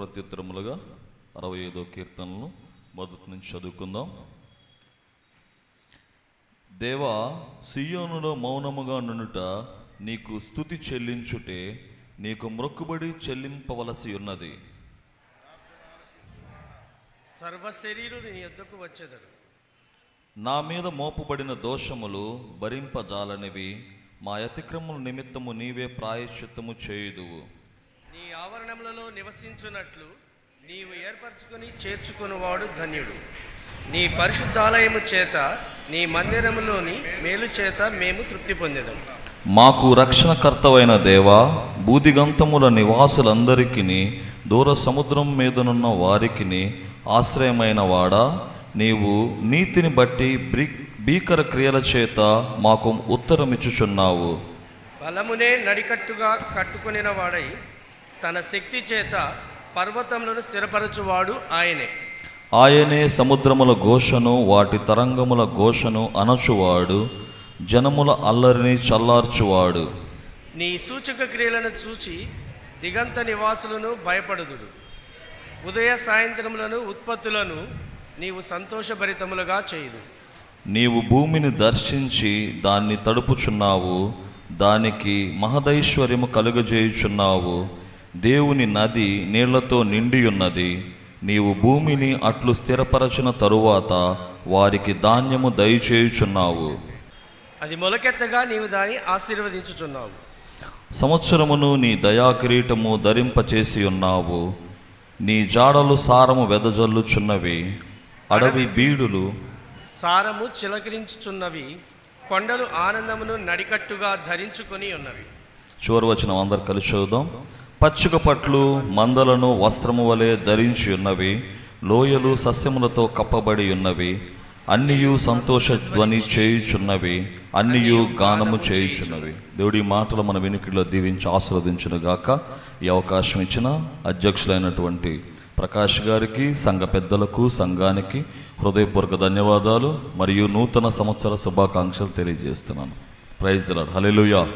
ప్రత్యుత్తరములుగా అరవై ఐదో కీర్తనలు మొదటి నుంచి చదువుకుందాం. దేవా సియోనులో మౌనముగా నుండుట నీకు స్థుతి చెల్లించుటే నీకు మొక్కుబడి చెల్లింపవలసి ఉన్నది. సర్వశరీరుడు నీ యొద్దకు వచ్చేదరు. నా మీద మోపబడిన దోషములు భరింపజాలనివి మా అతిక్రమముల నిమిత్తము నీవే ప్రాయశ్చిత్తము చేయుదువు. ఆవరణములలో నివసించున్నట్లు నీవు ఏర్పరచుకొని చేర్చుకునివాడు ధన్యుడు. నీ పరిశుద్ధాలయము చేత నీ మందిరములోని మేలు చేత మేము తృప్తి పొందేదం మాకు రక్షణకర్తవైన దేవా బూదిగంతముల నివాసులందరికీ దూర సముద్రం మీదనున్న వారికిని ఆశ్రయమైన వాడా నీవు నీతిని బట్టి భీకర క్రియల చేత మాకు ఉత్తరమిచ్చుచున్నావు. బలమునే నడికట్టుగా కట్టుకొనిన వాడై తన శక్తి చేత పర్వతములను స్థిరపరచువాడు ఆయనే. ఆయనే సముద్రముల ఘోషను వాటి తరంగముల ఘోషను అనచువాడు జనముల అల్లరిని చల్లార్చువాడు. నీ సూచక క్రియలను చూచి దిగంత నివాసులను భయపడుదుడు. ఉదయ సాయంత్రములను ఉత్పత్తులను నీవు సంతోషభరితములుగా చేయుదు నీవు భూమిని దర్శించి దాన్ని తడుపుచున్నావు దానికి మహదైశ్వర్యము కలుగజేయుచున్నావు. దేవుని నది నీళ్ళతో నిండి ఉన్నది నీవు భూమిని అట్లు స్థిరపరచిన తరువాత వారికి ధాన్యము దయచేయుచున్నావు. అది మొలకెత్తగా నీవు దాన్ని ఆశీర్వదించుచున్నావు. సంవత్సరమును నీ దయాకిరీటము ధరింపచేసి ఉన్నావు నీ జాడలు సారము వెదజల్లుచున్నవి. అడవి బీడులు సారము చిలకరించుచున్నవి. కొండలు ఆనందమును నడికట్టుగా ధరించుకొని ఉన్నవి. చివరి వచ్చిన అందరు కలిసి చూద్దాం పచ్చిక పట్లు మందలను వస్త్రము వలె ధరించి ఉన్నవి లోయలు సస్యములతో కప్పబడి ఉన్నవి అన్నియు సంతోష ధ్వని చేయుచున్నవి అన్నియు గానము చేయుచున్నవి. దేవుడి మాటలు మన వినికిడిలో దీవించి ఆస్వాదించును గాక ఈ అవకాశం ఇచ్చిన అధ్యక్షులైనటువంటి ప్రకాష్ గారికి సంఘ పెద్దలకు సంఘానికి హృదయపూర్వక ధన్యవాదాలు. మరియు నూతన సంవత్సర శుభాకాంక్షలు తెలియజేస్తున్నాను. Praise the Lord hallelujah.